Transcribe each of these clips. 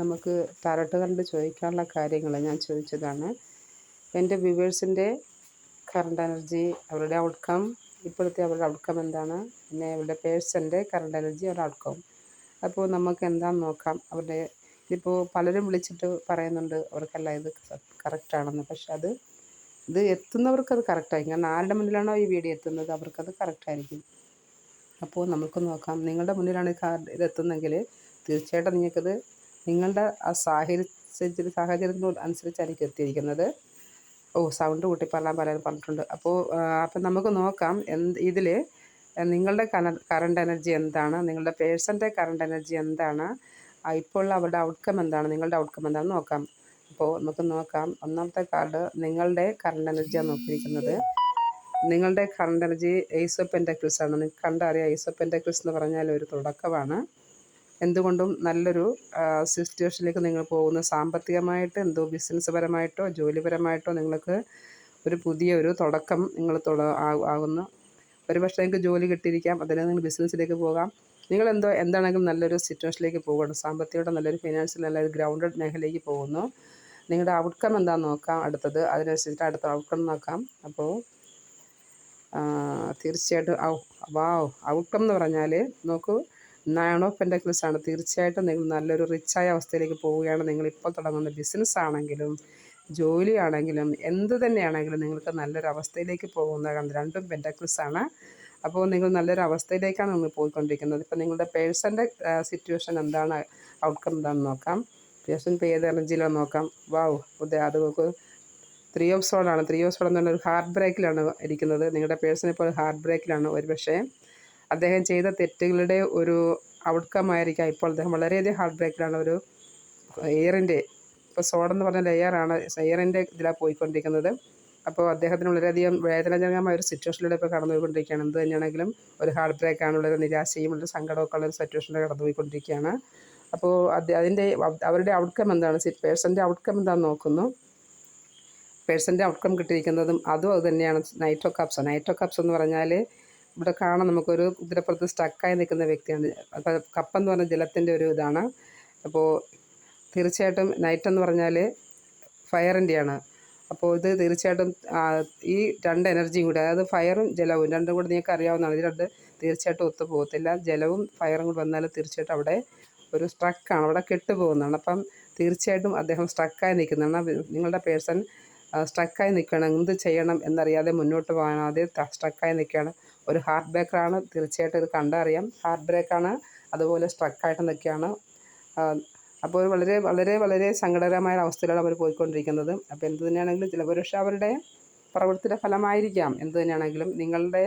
നമുക്ക് ടാരോട്ട് ചോദിക്കാനുള്ള കാര്യങ്ങൾ ഞാൻ ചോദിച്ചതാണ്. എന്റെ വ്യൂവേഴ്സിന്റെ കറണ്ട് എനർജി അവരുടെ ഔട്ട്കം ഇപ്പോഴത്തെ അവരുടെ ഔട്ട്കം എന്താണ്? പിന്നെ അവരുടെ പേഴ്സന്റെ കറണ്ട് എനർജി അവരുടെ ഔട്ട്കം അപ്പോൾ നമുക്ക് എന്താണെന്ന് നോക്കാം. അവരുടെ ഇപ്പോൾ പലരും വിളിച്ചിട്ട് പറയുന്നുണ്ട് അവർക്കെല്ലാം ഇത് കറക്റ്റാണെന്ന് പക്ഷെ അത് ഇത് എത്തുന്നവർക്ക് അത് കറക്റ്റായിരിക്കും കാരണം ആരുടെ മുന്നിലാണോ ഈ വീഡിയോ എത്തുന്നത്? അവർക്കത് കറക്റ്റായിരിക്കും അപ്പോൾ നമുക്ക് നോക്കാം. നിങ്ങളുടെ മുന്നിലാണ് ഈ കാർഡ് ഇത് എത്തുന്നതെങ്കിൽ തീർച്ചയായിട്ടും നിങ്ങൾക്കത് നിങ്ങളുടെ ആ സാഹചര്യ സാഹചര്യത്തിനോട് അനുസരിച്ചായിരിക്കും എത്തിയിരിക്കുന്നത്. ഓ സൗണ്ട് കൂട്ടി പറയാൻ പലരും പറഞ്ഞിട്ടുണ്ട്. അപ്പോൾ അപ്പം നമുക്ക് നോക്കാം എന്ത് ഇതിൽ നിങ്ങളുടെ കന കറണ്ട് എനർജി എന്താണ്? നിങ്ങളുടെ പേഴ്സന്റെ കറണ്ട് എനർജി എന്താണ്? ഇപ്പോൾ അവരുടെ ഔട്ട്കം എന്താണ്? നിങ്ങളുടെ ഔട്ട്കം എന്താണ് നോക്കാം. അപ്പോൾ നമുക്ക് നോക്കാം. ഒന്നാമത്തെ കാർഡ് നിങ്ങളുടെ കറണ്ട് എനർജിയാണ് നോക്കിയിരിക്കുന്നത്. നിങ്ങളുടെ കറണ്ട് എനർജി ഐസോപ്പെന്റെ ക്രിസ് ആണ്. നിങ്ങൾക്ക് കണ്ടറിയാം ഐസോപ്പെന്റെ ക്രിസ് എന്ന് പറഞ്ഞാൽ ഒരു തുടക്കമാണ്. എന്തുകൊണ്ടും നല്ലൊരു സിറ്റുവേഷനിലേക്ക് നിങ്ങൾ പോകുന്നു. സാമ്പത്തികമായിട്ട് എന്തോ ബിസിനസ് പരമായിട്ടോ ജോലിപരമായിട്ടോ നിങ്ങൾക്ക് ഒരു പുതിയ ഒരു തുടക്കം നിങ്ങൾ തുട ആകുന്നു. ഒരു പക്ഷേ നിങ്ങൾക്ക് ജോലി കിട്ടിയിരിക്കാം അതിനെ നിങ്ങൾ ബിസിനസ്സിലേക്ക് പോകാം. നിങ്ങൾ എന്തോ എന്താണെങ്കിലും നല്ലൊരു സിറ്റുവേഷനിലേക്ക് പോകണം സാമ്പത്തികമായിട്ട് നല്ലൊരു ഫിനാൻഷ്യൽ നല്ലൊരു ഗ്രൗണ്ടഡ് മേഖലയിലേക്ക് പോകുന്നു. നിങ്ങളുടെ ഔട്ട്കം എന്താണെന്ന് നോക്കാം. അടുത്തത് അതിനനുസരിച്ചിട്ട് അടുത്ത ഔട്ട്കം നോക്കാം. അപ്പോൾ തീർച്ചയായിട്ടും ഔ വാവ് ഔട്ട്കം എന്ന് പറഞ്ഞാൽ നോക്കൂ. നയൺ ഓഫ് പെന്റക്കിൾസ് ആണ്. തീർച്ചയായിട്ടും നിങ്ങൾ നല്ലൊരു റിച്ചായ അവസ്ഥയിലേക്ക് പോവുകയാണ്. നിങ്ങൾ ഇപ്പോൾ തുടങ്ങുന്ന ബിസിനസ് ആണെങ്കിലും ജോലിയാണെങ്കിലും എന്ത് തന്നെയാണെങ്കിലും നിങ്ങൾക്ക് നല്ലൊരു അവസ്ഥയിലേക്ക് പോകുന്ന രണ്ടും പെന്റക്കിൾസ് ആണ്. അപ്പോൾ നിങ്ങൾ നല്ലൊരു അവസ്ഥയിലേക്കാണ് നിങ്ങൾ പോയിക്കൊണ്ടിരിക്കുന്നത്. ഇപ്പോൾ നിങ്ങളുടെ പേഴ്സന്റെ സിറ്റുവേഷൻ എന്താണ്? ഔട്ട്കം എന്താണെന്ന് നോക്കാം. പേഴ്സൺ ഇപ്പോൾ ഏത് എനർജിയിലാണ് നോക്കാം? വാവ് അത് നോക്കൂ. ത്രീ ഓഫ് സോളാണ് ത്രീ ഓഫ് സോൾ എന്ന് പറഞ്ഞാൽ ഒരു ഹാർട്ട് ബ്രേക്കിലാണ് ഇരിക്കുന്നത്. നിങ്ങളുടെ പേഴ്സൺ ഇപ്പോൾ ഹാർട്ട് ബ്രേക്കിലാണ് ഒരു പക്ഷേ അദ്ദേഹം ചെയ്ത തെറ്റുകളുടെ ഒരു ഔട്ട്കം ആയിരിക്കാം ഇപ്പോൾ അദ്ദേഹം. വളരെയധികം ഹാർട്ട് ബ്രേക്കിലാണ് ഒരു എയറിന്റെ ഇപ്പോൾ സോഡെന്ന് പറഞ്ഞ ലെയറാണ് എയറിന്റെ ഇതിലാണ് പോയിക്കൊണ്ടിരിക്കുന്നത്. അപ്പോൾ അദ്ദേഹത്തിന് വളരെയധികം വേദനാജനകമായ ഒരു സിറ്റുവേഷനിലൂടെ ഇപ്പോൾ കടന്നു പോയിക്കൊണ്ടിരിക്കുകയാണ് എന്ത് തന്നെയാണെങ്കിലും ഒരു ഹാർട്ട് ഒരു നിരാശയും ഒരു സങ്കടമൊക്കെ ഉള്ള ഒരു സിറ്റുവേഷനിലൂടെ കടന്നു പോയിക്കൊണ്ടിരിക്കുകയാണ് അപ്പോൾ അത് അതിന്റെ അവരുടെ ഔട്ട്കം എന്താണ്? പേഴ്സന്റെ ഔട്ട്കം എന്താണെന്ന് നോക്കുന്നു. പേഴ്സന്റെ ഔട്ട്കം കിട്ടിയിരിക്കുന്നതും അതും അത് തന്നെയാണ്. Knight of cups knight of cups എന്ന് പറഞ്ഞാൽ ഇവിടെ കാണാം നമുക്കൊരു കുതിരപ്പുറത്ത് സ്റ്റക്കായി നിൽക്കുന്ന വ്യക്തിയാണ്. അപ്പോൾ കപ്പെന്ന് പറഞ്ഞ ജലത്തിന്റെ ഒരു ഇതാണ്. അപ്പോൾ തീർച്ചയായിട്ടും നൈറ്റ് എന്ന് പറഞ്ഞാൽ ഫയറിന്റെയാണ് അപ്പോൾ ഇത് തീർച്ചയായിട്ടും ഈ രണ്ട് എനർജിയും കൂടി അതായത് ഫയറും ജലവും രണ്ടും കൂടി നിങ്ങൾക്ക് അറിയാവുന്നതാണ്. ഇത് രണ്ട് തീർച്ചയായിട്ടും ഒത്തു പോകത്തില്ല. ജലവും ഫയറും കൂടി വന്നാൽ തീർച്ചയായിട്ടും അവിടെ ഒരു സ്ട്രക്കാണ് അവിടെ കെട്ടുപോകുന്നതാണ്. അപ്പം തീർച്ചയായിട്ടും അദ്ദേഹം സ്ട്രക്കായി നിൽക്കുന്നതാണ്. നിങ്ങളുടെ പേഴ്സൺ സ്ട്രക്കായി നിൽക്കണം. എന്ത് ചെയ്യണം എന്നറിയാതെ മുന്നോട്ട് പോകാനാതെ സ്ട്രക്കായി നിൽക്കുകയാണ്. ഒരു ഹാർട്ട് ബ്രേക്കറാണ് തീർച്ചയായിട്ടും ഇത് കണ്ടറിയാം. ഹാർട്ട് ബ്രേക്കാണ് അതുപോലെ സ്ട്രക്കായിട്ട് നിൽക്കുകയാണ്. അപ്പോൾ വളരെ വളരെ വളരെ സങ്കടകരമായ അവസ്ഥയിലാണ് അവർ പോയിക്കൊണ്ടിരിക്കുന്നത്. അപ്പോൾ എന്ത് തന്നെയാണെങ്കിലും ചില പക്ഷേ അവരുടെ പ്രവൃത്തിയുടെ ഫലമായിരിക്കാം. എന്ത് തന്നെയാണെങ്കിലും നിങ്ങളുടെ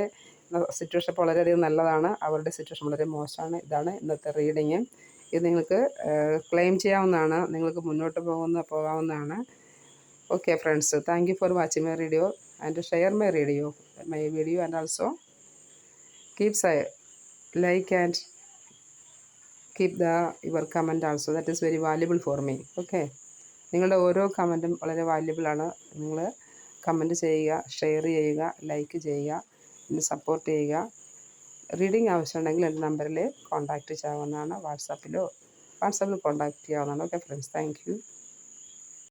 സിറ്റുവേഷൻ ഇപ്പോൾ വളരെയധികം നല്ലതാണ്. അവരുടെ സിറ്റുവേഷൻ വളരെ മോശമാണ്. ഇതാണ് ഇന്നത്തെ റീഡിങ് ഇത് നിങ്ങൾക്ക് ക്ലെയിം ചെയ്യാവുന്നതാണ്. നിങ്ങൾക്ക് മുന്നോട്ട് പോകുന്ന പോകാവുന്നതാണ്. Okay friends thank you for watching my video and share my video my video and also keep like and keep the your comment also. That is very valuable for me. Okay? നിങ്ങളുടെ ഓരോ കമന്റും വളരെ valuable ആണ്. നിങ്ങൾ comment ചെയ്യുക share ചെയ്യുക like ചെയ്യുക എന്നെ support ചെയ്യുക. റീഡിങ് ആവശ്യമുണ്ടെങ്കിൽ എന്റെ നമ്പറിൽ കോൺടാക്റ്റ് ചെയ്യാവുന്നതാണ്. വാട്സാപ്പിലോ വാട്സാപ്പിൽ കോൺടാക്റ്റ് ചെയ്യാവുന്നതാണ്. Okay friends thank